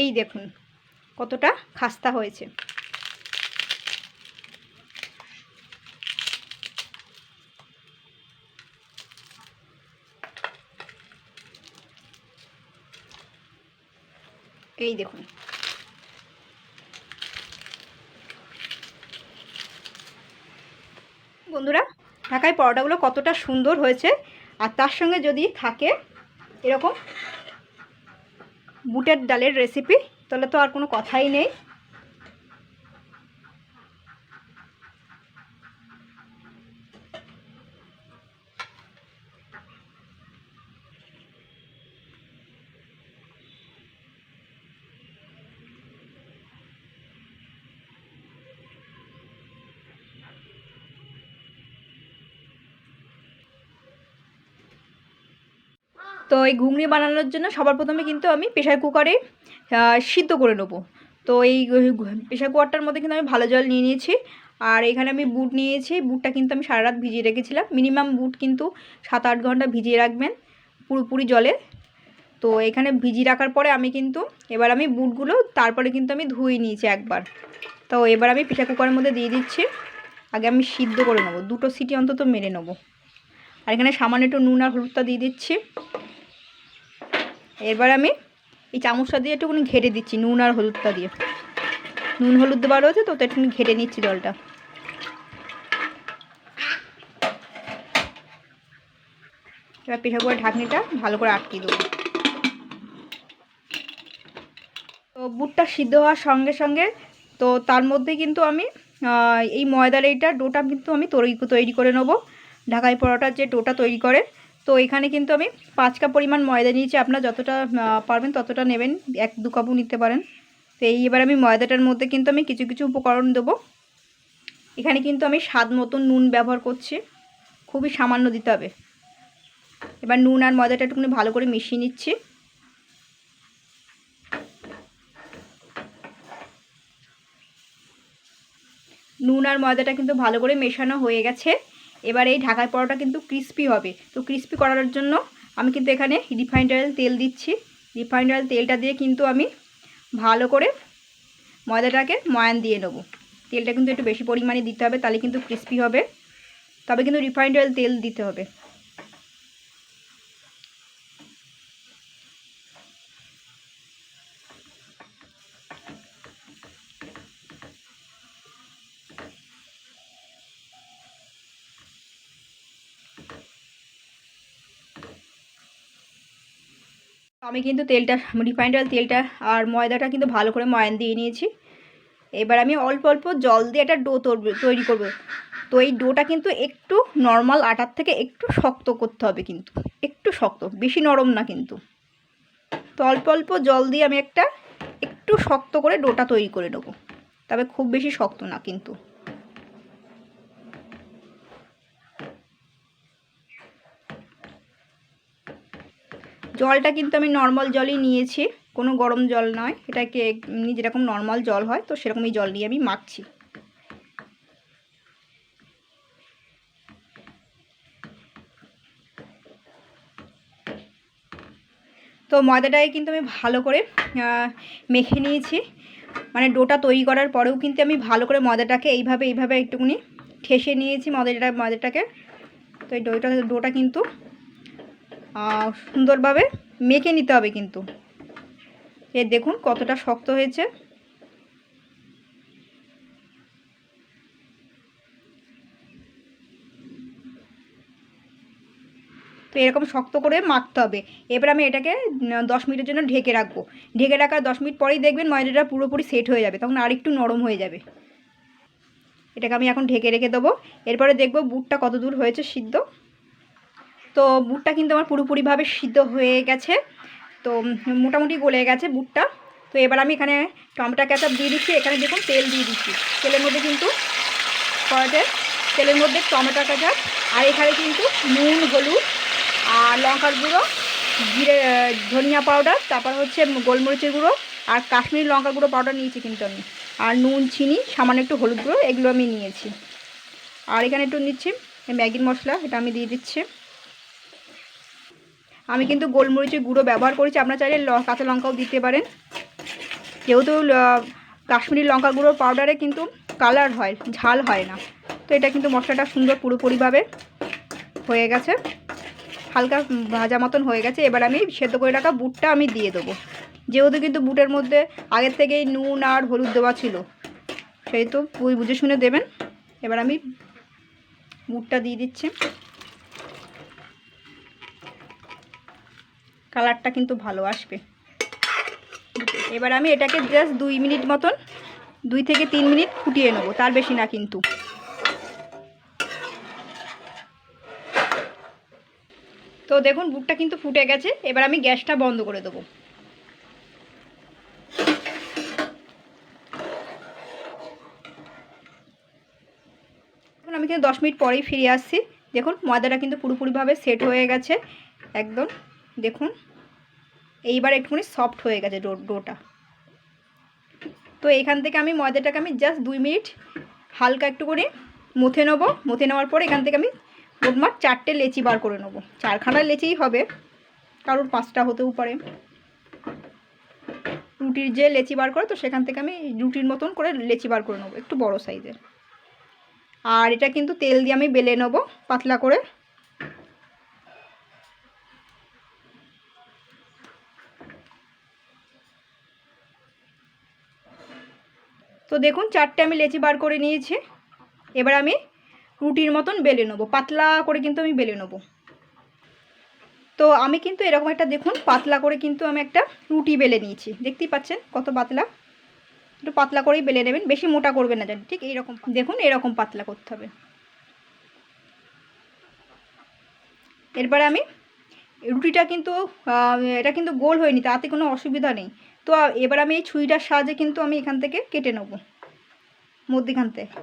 এই দেখুন, কতটা খাস্তা হয়েছে। এই দেখুন। বন্ধুরা, ঢাকায় পরোটাগুলো কতটা সুন্দর হয়েছে, আর তার সঙ্গে যদি থাকে এরকম বুটের ডালের রেসিপি তাহলে তো আর কোনো কথাই নেই। তো এই ঘুগনি বানানোর জন্য সবার প্রথমে কিন্তু আমি প্রেশার কুকারে সিদ্ধ করে নেব। তো এই প্রেশার কুকারটার মধ্যে কিন্তু আমি ভালো জল নিয়ে নিয়েছি। আর এখানে আমি বুট নিয়েছি। বুটটা কিন্তু আমি সারা রাত ভিজিয়ে রেখেছিলাম। মিনিমাম বুট কিন্তু সাত আট ঘণ্টা ভিজিয়ে রাখবেন পুরোপুরি জলে। তো এখানে ভিজিয়ে রাখার পরে আমি কিন্তু এবার আমি বুটগুলো তারপরে কিন্তু আমি ধুয়ে নিয়েছি একবার। তো এবার আমি প্রেশার কুকারের মধ্যে দিয়ে দিচ্ছি। আগে আমি সিদ্ধ করে নেব। দুটো সিটি অন্তত মেরে নেব। আর এখানে সামান্য একটু নুন আর হলুদটা দিয়ে দিচ্ছি। এবার আমি এই চামচটা দিয়ে একটুখানি ঘেটে দিচ্ছি, নুন আর হলুদটা দিয়ে। নুন, হলুদ দেওয়া রয়েছে তো তো একটুখানি ঘেটে নিচ্ছি জলটা। এবার প্রেশার কুকারের ঢাকনিটা ভালো করে আটকে দেবো। তো বুটটা সিদ্ধ হওয়ার সঙ্গে সঙ্গে, তো তার মধ্যে কিন্তু আমি এই ময়দার এইটা ডোটা কিন্তু আমি তৈরি তৈরি করে নেব। ঢাকাই পরোটার যে ডোটা তৈরি করে এখানে কিন্তু আমি পাঁচ কাপ পরিমাণ ময়দা নিয়েছি। আপনার যতটা পারবেন ততটা নেবেন। এক, দু কাপও নিতে পারেন। তো এই এবার আমি ময়দাটার মধ্যে কিন্তু আমি কিছু কিছু উপকরণ দেবো। এখানে কিন্তু আমি স্বাদ মতন নুন ব্যবহার করছি। খুবই সামান্য দিতে হবে। এবার নুন আর ময়দাটা একটুখানি ভালো করে মিশিয়ে নিচ্ছি। নুন আর ময়দাটা কিন্তু ভালো করে মেশানো হয়ে গেছে। এবার এই ঢাকার পরোটা কিন্তু ক্রিস্পি হবে। তো ক্রিস্পি করার জন্য আমি কিন্তু এখানে রিফাইন্ড অয়েল তেল দিচ্ছি। রিফাইন্ড অয়েল তেলটা দিয়ে কিন্তু আমি ভালো করে ময়দাটাকে ময়ান দিয়ে নেব। তেলটা কিন্তু একটু বেশি পরিমাণে দিতে হবে, তাহলে কিন্তু ক্রিস্পি হবে। তবে কিন্তু রিফাইন্ড অয়েল তেল দিতে হবে। আমি কিন্তু তেলটা রিফাইন্ড অয়েল তেলটা আর ময়দাটা কিন্তু ভালো করে ময়ান দিয়ে নিয়েছি। এবার আমি অল্প অল্প জল দিয়ে একটা ডো তৈরি করব। তো এই ডোটা কিন্তু একটু নর্মাল আটার থেকে একটু শক্ত করতে হবে কিন্তু, একটু শক্ত, বেশি নরম না কিন্তু। তো অল্প অল্প জল দিয়ে আমি একটা একটু শক্ত করে ডোটা তৈরি করে নেব। তবে খুব বেশি শক্ত না কিন্তু। জলটা কিন্তু আমি নর্মাল জলই নিয়েছি, কোনো গরম জল নয়। এটাকে এমনি যেরকম নর্মাল জল হয়, তো সেরকমই জল দিয়ে আমি মাখছি। তো ময়দাটাকে কিন্তু আমি ভালো করে মেখে নিয়েছি। মানে ডোটা তৈরি করার পরেও কিন্তু আমি ভালো করে ময়দাটাকে এইভাবে এইভাবে একটুকুনি ঠেসে নিয়েছি ময়দাটা, ময়দাটাকে। তো এই ডোটা ডোটা কিন্তু সুন্দরভাবে মেখে নিতে হবে কিন্তু। এ দেখুন কতটা শক্ত হয়েছে। তো এরকম শক্ত করে মাখতে হবে। এবার আমি এটাকে দশ মিনিটের জন্য ঢেকে রাখব। ঢেকে রাখার দশ মিনিট পরেই দেখবেন ময়দাটা পুরোপুরি সেট হয়ে যাবে, তখন আর একটু নরম হয়ে যাবে। এটাকে আমি এখন ঢেকে রেখে দেবো। এরপরে দেখব বুটটা কত দূর হয়েছে সিদ্ধ। তো বুটটা কিন্তু আমার পুরোপুরিভাবে সিদ্ধ হয়ে গেছে। তো মোটামুটি গলে গেছে বুটটা। তো এবার আমি এখানে টমেটো ক্যাচাপ দিয়ে দিচ্ছি। এখানে দেখুন তেল দিয়ে দিচ্ছি। তেলের মধ্যে কিন্তু কড়াতে তেলের মধ্যে টমেটো ক্যাচাপ আর এখানে কিন্তু নুন, হলুদ আর লঙ্কার গুঁড়ো, জিরে, ধনিয়া পাউডার, তারপর হচ্ছে গোলমরিচের গুঁড়ো আর কাশ্মীরি লঙ্কার গুঁড়ো পাউডার নিয়েছি কিন্তু আমি। আর নুন, চিনি, সামান্য একটু হলুদ গুঁড়ো এগুলো আমি নিয়েছি। আর এখানে একটু নিচ্ছি ম্যাগির মশলা, এটা আমি দিয়ে দিচ্ছি। আমি কিন্তু গোলমরিচের গুঁড়ো ব্যবহার করেছি। আপনারা চাইলে কাঁচা লঙ্কাও দিতে পারেন। যেহেতু কাশ্মীরি লঙ্কা গুঁড়োর পাউডারে কিন্তু কালার হয়, ঝাল হয় না। তো এটা কিন্তু মশলাটা সুন্দর পুরোপুরিভাবে হয়ে গেছে। হালকা ভাজা মতন হয়ে গেছে। এবার আমি সেদ্ধ করে রাখা বুটটা আমি দিয়ে দেবো। যেহেতু কিন্তু বুটের মধ্যে আগের থেকেই নুন আর হলুদ দেওয়া ছিল, সেই তো বুঝে শুনে দেবেন। এবার আমি বুটটা দিয়ে দিচ্ছি। কালারটা কিন্তু ভালো আসবে। এবার আমি এটাকে জাস্ট দুই মিনিট মতন, দুই থেকে তিন মিনিট ফুটিয়ে নেব, তার বেশি না কিন্তু। তো দেখুন বুটটা কিন্তু ফুটে গেছে, এবার আমি গ্যাসটা বন্ধ করে দেবো। এখন আমি কিন্তু দশ মিনিট পরেই ফিরে আসছি। দেখুন, ময়দাটা কিন্তু পুরোপুরিভাবে সেট হয়ে গেছে, একদম। দেখুন। এইবার একটুখানি সফট হয়ে গেছে ডোটা। তো এখান থেকে আমি ময়দাটাকে আমি জাস্ট দুই মিনিট হালকা একটু করে মুথে নেব। মুথে নেওয়ার পর এখান থেকে আমি মোটমাট চারটে লেচি বার করে নেব। চারখানা লেচিই হবে, কারোর পাঁচটা হতেও পারে। রুটির যে লেচি বার করে, তো সেখান থেকে আমি রুটির মতন করে লেচি বার করে নেব, একটু বড় সাইজের। আর এটা কিন্তু তেল দিয়ে আমি বেলে নেব, পাতলা করে। তো দেখুন, চারটে আমি লেচি বার করে নিয়েছি। এবার আমি রুটির মতন বেলে নেব। পাতলা করে কিন্তু আমি বেলে নেব। তো আমি কিন্তু এরকম একটা দেখুন, পাতলা করে কিন্তু আমি একটা রুটি বেলে নিয়েছি। দেখতেই পাচ্ছেন কত পাতলা? একটু পাতলা করেই বেলে নেবেন, বেশি মোটা করবেন না জানি ঠিক এইরকম দেখুন, এরকম পাতলা করতে হবে। এরপরে আমি রুটিটা কিন্তু এটা কিন্তু গোল হয়নি, তাতে কোনো অসুবিধা নেই। তো এবার আমি এই ছুরিটার সাহায্যে কিন্তু আমি এখান থেকে কেটে নেব। মধ্যিখান থেকে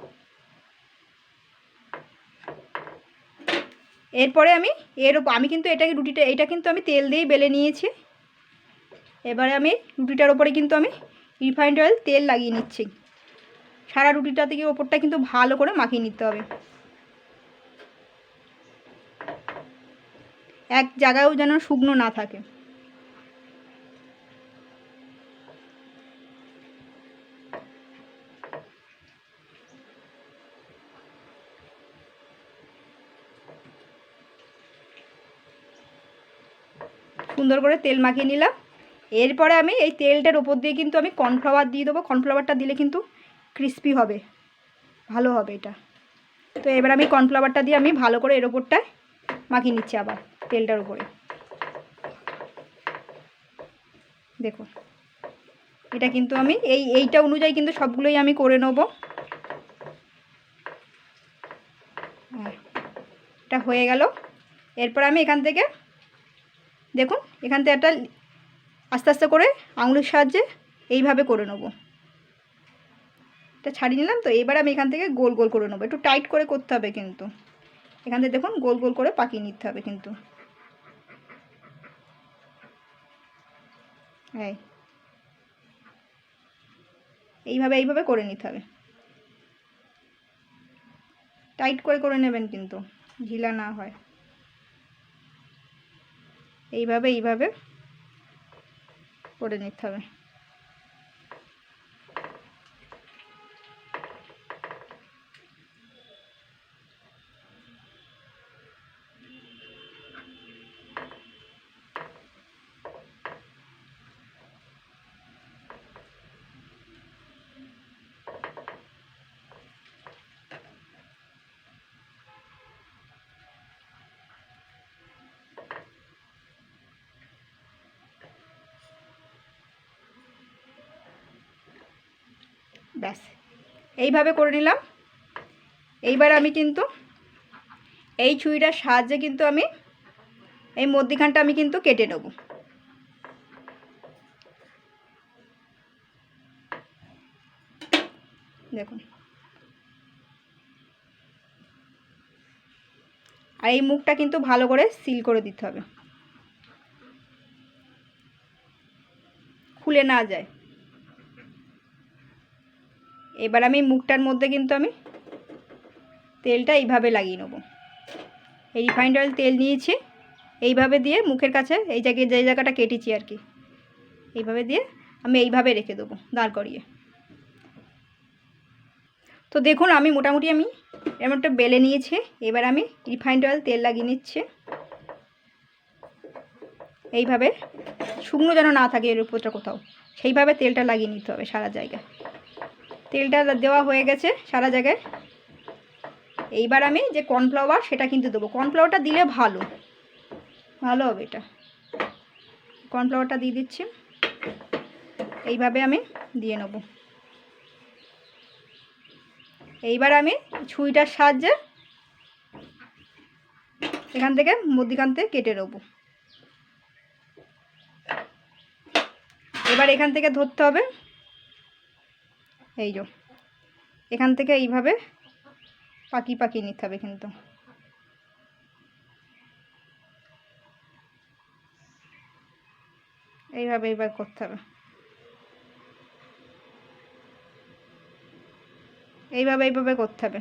এরপরে আমি এর আমি কিন্তু এটাকে রুটিটা, এটা কিন্তু আমি তেল দিয়েই বেলে নিয়েছি। এবারে আমি রুটিটার ওপরে কিন্তু আমি রিফাইন্ড অয়েল তেল লাগিয়ে নিচ্ছি। সারা রুটিটা থেকে ওপরটা কিন্তু ভালো করে মাখিয়ে নিতে হবে। এক জায়গায়ও যেন শুকনো না থাকে। সুন্দর করে তেল মাখিয়ে নিলাম। এরপরে আমি এই তেলটার ওপর দিয়ে কিন্তু আমি কর্নফ্লাওয়ার দিয়ে দেবো। কর্নফ্লাওয়ারটা দিলে কিন্তু ক্রিস্পি হবে ভালো হবে এটা। তো এবার আমি কর্নফ্লাওয়ারটা দিয়ে আমি ভালো করে এর ওপরটায় মাখিয়ে নিচ্ছি আবার তেলটার উপরে। দেখুন এটা কিন্তু আমি এই এইটা অনুযায়ী কিন্তু সবগুলোই আমি করে নেব। হ্যাঁ, এটা হয়ে গেল। এরপর আমি এখান থেকে দেখুন এখান থেকে একটা আস্তে আস্তে করে আঙুলের সাহায্যে এইভাবে করে নেব। এটা ছাড়িয়ে নিলাম, তো এবার আমি এখান থেকে গোল গোল করে নেব। একটু টাইট করে করতে হবে কিন্তু। এখান থেকে দেখুন, গোল গোল করে পাকিয়ে নিতে হবে কিন্তু। এই। এইভাবে এইভাবে করে নিতে হবে। টাইট করে করে নেবেন কিন্তু, ঢিলা না হয়। এইভাবে এইভাবে করে নিতে হবে। ব্যাস। এইভাবে করে নিলাম। এইবার আমি কিন্তু এই ছুরিটার সাহায্যে কিন্তু আমি এই মধ্যিখানটা আমি কিন্তু কেটে নেব। দেখুন। আর এই মুখটা কিন্তু ভালো করে সিল করে দিতে হবে। খুলে না যায়। এবার আমি মুখটার মধ্যে কিন্তু আমি তেলটা এইভাবে লাগিয়ে নেব। এই রিফাইন্ড অয়েল তেল নিয়েছি, এইভাবে দিয়ে মুখের কাছে এই জায়গায় যে জায়গাটা কেটেছি আর কি, এইভাবে দিয়ে আমি এইভাবে রেখে দেবো দাঁড় করিয়ে। তো দেখুন, আমি মোটামুটি আমি এরকম একটা বেলে নিয়েছি, এবার আমি রিফাইন্ড অয়েল তেল লাগিয়ে নিচ্ছি। এইভাবে শুকনো যেন না থাকে এর উপরটা কোথাও, সেইভাবে তেলটা লাগিয়ে নিতে হবে সারা জায়গায়। তেলটা দেওয়া হয়ে গেছে সারা জায়গায়। এইবার আমি যে কর্নফ্লাওয়ার সেটা কিন্তু দেবো। কর্নফ্লাওয়ারটা দিলে ভালো। ভালো হবে এটা। কর্নফ্লাওয়ারটা দিয়ে দিচ্ছি। এইভাবে আমি দিয়ে নেব। এইবার আমি ছুরিটার সাহায্যে এখান থেকে মধ্যিখান কেটে নেব। এবার এখান থেকে ধরতে হবে এই যো। এখান থেকে এইভাবে পাকি পাকি নিতে হবে কিন্তু। এইভাবে এইভাবে করতে হবে। এইভাবে এইভাবে করতে হবে।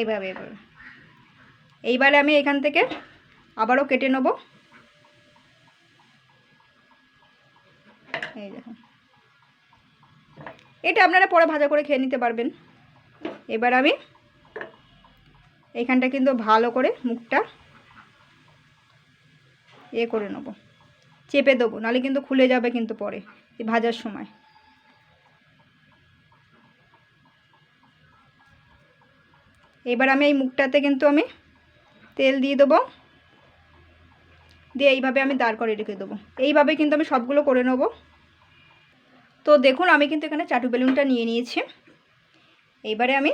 এইভাবে এইভাবে। এইবারে আমি এখান থেকে আবারও কেটে নেব। এই দেখুন। এটা আপনারা পরে ভাজা করে খেয়ে নিতে পারবেন। এবার আমি এইখানটা কিন্তু ভালো করে মুখটা এ করে নেব। চেপে দেবো, নাহলে কিন্তু খুলে যাবে কিন্তু পরে ভাজার সময়। এবার আমি এই মুখটাতে কিন্তু আমি তেল দিয়ে দেবো। দিয়ে এইভাবে আমি দাঁড় করে রেখে দেবো। এইভাবে কিন্তু আমি সবগুলো করে নেব। তো দেখুন, আমি কিন্তু এখানে চাটু বেলুনটা নিয়ে নিয়েছি। এইবারে আমি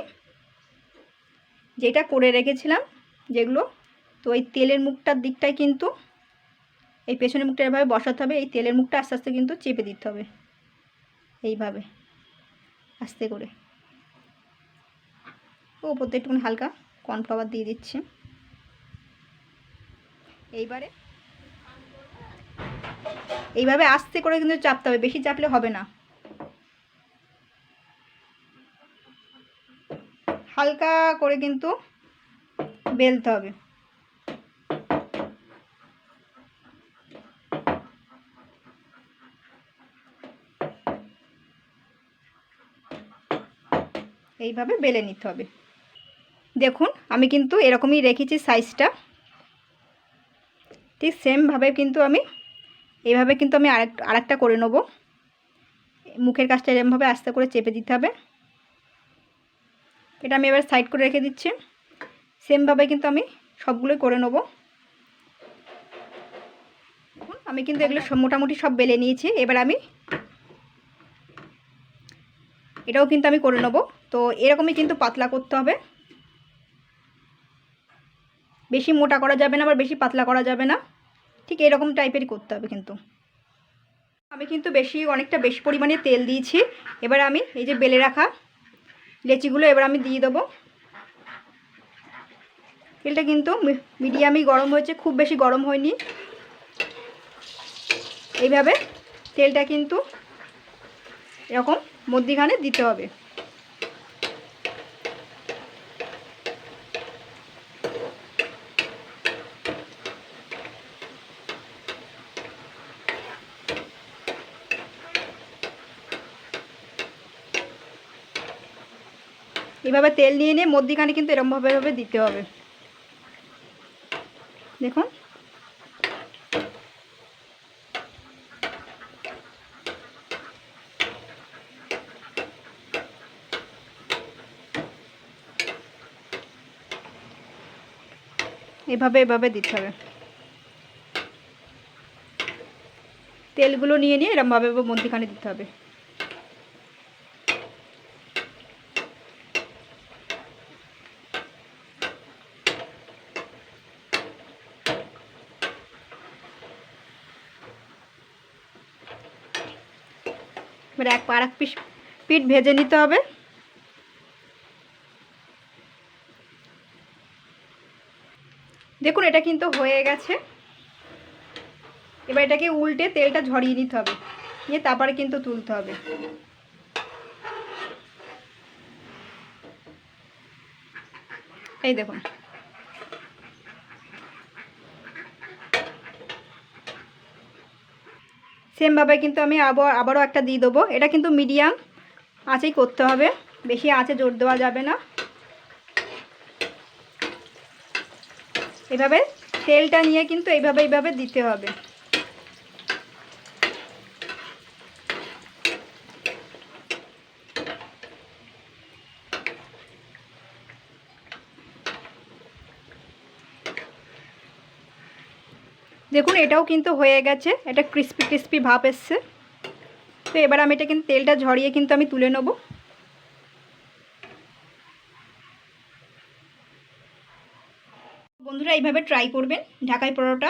যেটা করে রেখেছিলাম, যেগুলো, তো এই তেলের মুখটার দিকটায় কিন্তু, এই পেছনের মুখটা এভাবে বসাতে হবে, এই তেলের মুখটা আস্তে আস্তে কিন্তু চেপে দিতে হবে। এইভাবে, আস্তে করে। ওপর দিয়ে একটুখানি হালকা কর্নফ্লাওয়ার দিয়ে দিচ্ছি। এইবারে? এইভাবে আস্তে করে কিন্তু চাপতে হবে, বেশি চাপলে হবে না। হালকা করে কিন্তু বেলতে হবে। এইভাবে বেলে নিতে হবে। দেখুন, আমি কিন্তু এরকমই রেখেছি সাইজটা ঠিক সেমভাবে কিন্তু আমি এইভাবে কিন্তু আমি আরেক, আরেকটা করে নেব। মুখের কাজটা এরমভাবে আস্তে করে চেপে দিতে হবে। এটা আমি এবার সাইড করে রেখে দিচ্ছি। সেমভাবে কিন্তু আমি সবগুলোই করে নেব। আমি কিন্তু এগুলো মোটামুটি সব বেলে নিয়েছি। এবার আমি এটাও কিন্তু আমি করে নেব। তো এরকমই কিন্তু পাতলা করতে হবে। বেশি মোটা করা যাবে না, আবার বেশি পাতলা করা যাবে না। ঠিক এরকম টাইপেরই করতে হবে কিন্তু। আমি কিন্তু বেশি, অনেকটা বেশি পরিমাণে তেল দিয়েছি। এবার আমি এই যে বেলে রাখা লেচিগুলো এবার আমি দিয়ে দেবো। তেলটা কিন্তু মিডিয়ামই গরম হয়েছে, খুব বেশি গরম হয়নি। এইভাবে তেলটা কিন্তু এরকম মধ্যিখানে দিতে হবে। এভাবে তেল নিয়ে নিয়ে মধ্যিখানে কিন্তু এরমভাবে ভাবে দিতে হবে। দেখুন। এভাবে এভাবে দিতে হবে। তেলগুলো নিয়ে নিয়ে এরমভাবে মধ্যিখানে দিতে হবে। এবার এক আর পিস পিঠ ভেজে নিতে হবে। দেখুন, এটা কিন্তু হয়ে গেছে। এবার এটাকে উল্টে তেলটা ঝরিয়ে নিতে হবে। নিয়ে তারপরে কিন্তু তুলতে হবে। এই দেখুন। সেমভাবে কিন্তু আমি আবার আবারও একটা দিয়ে দেবো। এটা কিন্তু মিডিয়াম আঁচেই করতে হবে। বেশি আঁচে জোর দেওয়া যাবে না। এভাবে তেলটা নিয়ে কিন্তু এইভাবে এইভাবে দিতে হবে। দেখুন, এটাও কিন্তু হয়ে গেছে। এটা ক্রিস্পি ক্রিস্পি ভাব এসছে। তো এবার আমি এটা কিন্তু তেলটা ঝরিয়ে কিন্তু আমি তুলে নেব। বন্ধুরা, এইভাবে ট্রাই করবেন ঢাকাই পরোটা।